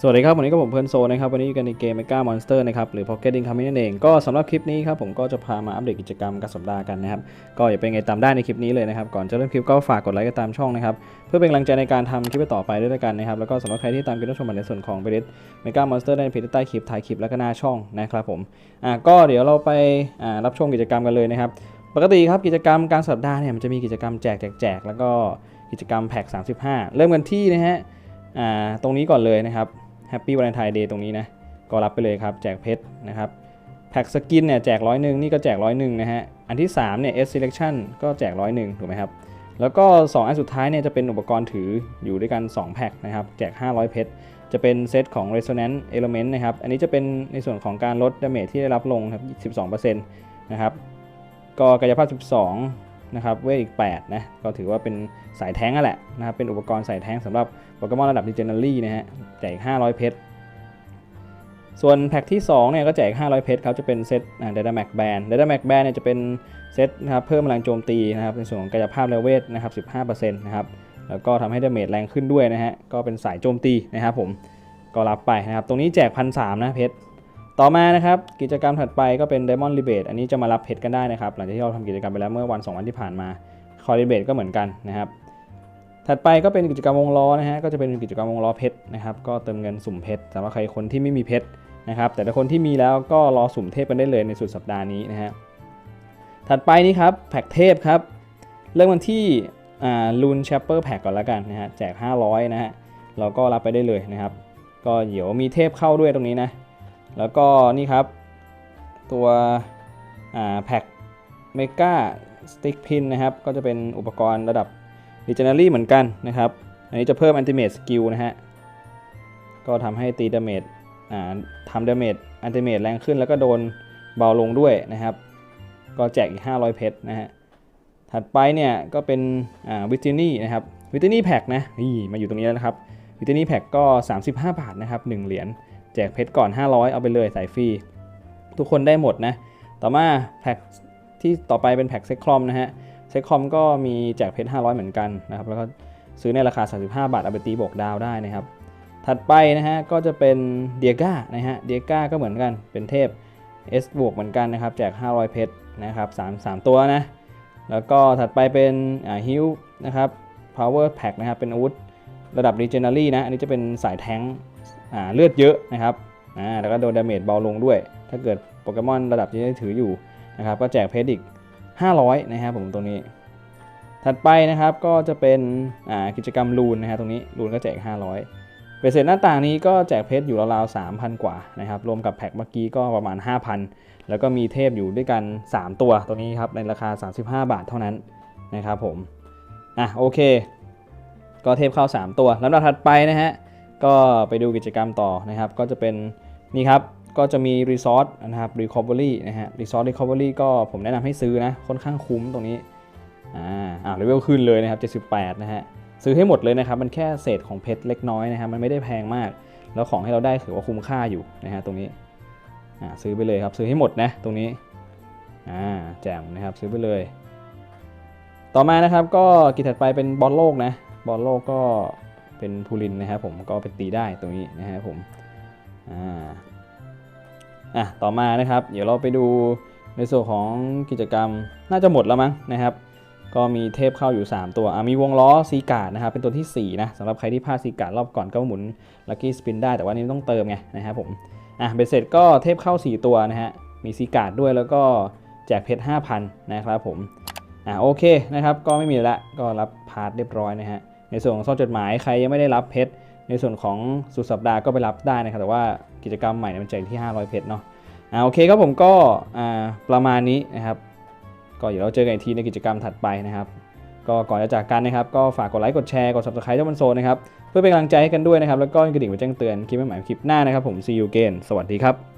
สวัสดีครับวันนี้ก็ผมเพื่อนโซนะครับวันนี้อยู่กันในเกม Mega Monster นะครับหรือ Pocket Incoming นั่นเองก็สำหรับคลิปนี้ครับผมก็จะพามาอัปเดตกิจกรรมกับสัปดาห์กันนะครับก็อย่าเป็นไงตามได้ในคลิปนี้เลยนะครับก่อนจะเริ่มคลิปก็ฝากกดไลค์กันตามช่องนะครับเพื่อเป็นกำลังใจในการทำคลิปต่อไปด้วยกันนะครับแล้วก็สำหรับใครที่ตามคลิปรับชมในส่วนของ p l a y l i s t Mega Monster ได้ในเพจใต้คลิปท้ายคลิปแล้วก็หน้าช่องนะครับผมอะก็เดี๋ยวเราไปอ่ารับชมกิจกรรมกันเลยนะครับปกติครับกิจกรรมกลารสัปดาห์เนี่ยมันจะมีกิจกรรมแจกแจกแจกแล้วก็กิจกรรมแพ็ก35 เริ่มกันที่นะฮะ ตรงนี้ก่อนเลยนะครับแฮปปี้วันไทน์เดย์ตรงนี้นะก็รับไปเลยครับ แจกเพชรนะครับแพ็กสกินเนี่ยแจกร้อยหนึ่งนี่ก็แจกร้อยหนึ่งนะฮะอันที่3เนี่ย S selection ก็แจกร้อยหนึ่งถูกไหมครับแล้วก็ 2 อันสุดท้ายเนี่ยจะเป็นอุปกรณ์ถืออยู่ด้วยกัน 2 แพ็คนะครับแจก 500 เพชรจะเป็นเซตของ Resonance Element นะครับ อันนี้จะเป็นในส่วนของการลดดาเมจที่ได้รับลงครับ 12%นะครับ ก็กายภาพ 12 นะครับเวทอีก 8 นะ ก็ถือว่าเป็นสายแท้งนั่นแหละนะครับ เป็นอุปกรณ์สายแท้งสำหรับโปเกมอนระดับ Legendary นะฮะแจก 500 เพชร ส่วนแพ็คที่2เนี่ยก็แจก 500 เพชรครับจะเป็นเซตเดดาแม็กแบนเดดาแม็กแบนเนี่ยจะเป็นเซตนะครับเพิ่มพลังโจมตีนะครับในส่วนของกายภาพและเวทนะครับ 15%นะครับ แล้วก็ทำให้ดาเมจแรงขึ้นด้วยนะฮะ ก็เป็นสายโจมตีนะครับผม ก็รับไปนะครับ ตรงนี้แจกพันสนะเพชร ต่อมานะครับกิจกรรมถัดไปก็เป็น Diamond Rebate อันนี้จะมารับเพชรกันได้นะครับ หลังจากที่เราทำกิจกรรมไปแล้วเมื่อวัน 2 วันที่ผ่านมาคอ Rebate ก็เหมือนกันนะครับ ถัดไปก็เป็นกิจกรรมวงล้อนะฮะก็จะเป็นกิจกรรมวงล้อเพชรนะครับก็เติมเงินสุ่มเพชรสำหรับใครคนที่ไม่มีเพชรนะครับแต่ถ้าคนที่มีแล้วก็รอสุ่มเทพกันได้เลยในสุดสัปดาห์นี้นะฮะถัดไปนี่ครับแพ็กเทพครับเริ่มกันที่อ่าลูนแชปเปอร์แพ็กก่อนแล้วกันนะฮะแจก 500 นะฮะเราก็รับไปได้เลยนะครับ ก็เดี๋ยวมีเทพเข้าด้วยตรงนี้นะ แล้วก็นี่ครับ ตัวแพ็กเมกาสติ๊กพินนะครับ ก็จะเป็นอุปกรณ์ระดับ Legendary เหมือนกันนะครับ อันนี้จะเพิ่ม Ultimate Skill นะฮะ ก็ทำให้ตีดาเมจทำดาเมจอันติเมจแรงขึ้นแล้วก็โดนเบาลงด้วยนะครับ ก็แจกอีก 500 เพชรนะฮะ ถัดไปเนี่ยก็เป็นวิตินี่นะครับวิตินี่แพ็กนะนี่มาอยู่ตรงนี้แล้วนะครับวิตินี่แพ็กก็ 35 บาทนะครับ 1 เหรียญ แจกเพชรก่อน 500 เอาไปเลยสายฟรี ทุกคนได้หมดนะ ต่อมาแพ็กที่ต่อไปเป็นแพ็กเซ็กคอมนะฮะเซ็กคอมก็มีแจกเพชร 500 เหมือนกันนะครับ แล้วก็ซื้อในราคา 35 บาท เอาไปตีบวกดาวได้นะครับ ถัดไปนะฮะก็จะเป็นเดียก้านะฮะเดียก้าก็เหมือนกันเป็นเทพ S บวกเหมือนกันนะครับแจก 500 เพชรนะครับ3 3 ตัวนะ แล้วก็ถัดไปเป็นฮิวนะครับ power pack นะครับเป็นอาวุธ ระดับ legendary นะ อันนี้จะเป็นสายแท้งเลือดเยอะนะครับแล้วก็โดนดาเมจเบาลงด้วย ถ้าเกิดโปเกมอนระดับที่ได้ถืออยู่นะครับ ก็แจกเพชรอีก 500 นะครับผมตรงนี้ ถัดไปนะครับก็จะเป็นกิจกรรมลูนนะฮะตรงนี้ลูนก็แจก 500เบสเสร็จหน้าต่างนี้ก็แจกเพชรอยู่ราวๆ3,000 กว่านะครับ รวมกับแพ็คเมื่อกี้ก็ประมาณ 5,000 แล้วก็มีเทพอยู่ด้วยกัน 3 ตัวตรงนี้ครับในราคา 35 บาทเท่านั้นนะครับผม อะโอเค ก็เทพเข้า 3 ตัวลำดับถัดไปนะฮะก็ไปดูกิจกรรมต่อนะครับ ก็จะเป็นนี่ครับก็จะมีรีซอสนะครับ Recovery นะฮะรีซอส Recovery ก็ผมแนะนำให้ซื้อนะ ค่อนข้างคุ้มตรงนี้ อ่าอ่าเลเวลขึ้นเลยนะครับ 78 นะฮะ ซื้อให้หมดเลยนะครับ มันแค่เศษของเพชรเล็กน้อยนะครับ มันไม่ได้แพงมาก แล้วของให้เราได้ถือว่าคุ้มค่าอยู่นะฮะตรงนี้ อ่าซื้อไปเลยครับ ซื้อให้หมดนะตรงนี้ อ่าแจ่มนะครับ ซื้อไปเลย ต่อมานะครับก็กิจถัดไปเป็นบอลโลกนะ บอลโลกก็เป็นพูลินนะครับผมก็ไปตีได้ตรงนี้นะครับผมอ่าอะต่อมานะครับ เดี๋ยวเราไปดูในส่วนของกิจกรรมน่าจะหมดแล้วมั้งนะครับ ก็มีเทพเข้าอยู่ 3 ตัวอะมีวงล้อซีการ์ดนะครับ เป็นตัวที่ 4 นะสำหรับใครที่พลาดซีการ์ดรอบก่อนก็หมุนลัคกี้สปินได้แต่ว่านี้ต้องเติมไงนะครับผมอะเบสเสร็จก็เทพเข้า 4 ตัวนะฮะมีซีการ์ดด้วยแล้วก็แจกเพชร5,000 นะครับผมอะโอเคนะครับ ก็ไม่มีละก็รับพาร์ทเรียบร้อยนะฮะ ในส่วนของซองจดหมายใครยังไม่ได้รับเพชร ในส่วนของสุดสัปดาห์ก็ไปรับได้นะครับ แต่ว่ากิจกรรมใหม่เนี่ยมันแจกที่ 500 เพชรเนาะอ่าโอเคครับผมก็อ่าประมาณนี้นะครับ ก็เดี๋ยวเราเจอกันอีกทีในกิจกรรมถัดไปนะครับ ก็ก่อนจะจากกันนะครับ ก็ฝากกดไลค์กดแชร์กด subscribe เจ้าบันโซนนะครับเพื่อเป็นกำลังใจให้กันด้วยนะครับแล้วก็กระดิ่งไว้แจ้งเตือนคลิปใหม่ๆคลิปหน้านะครับผม see you again สวัสดีครับ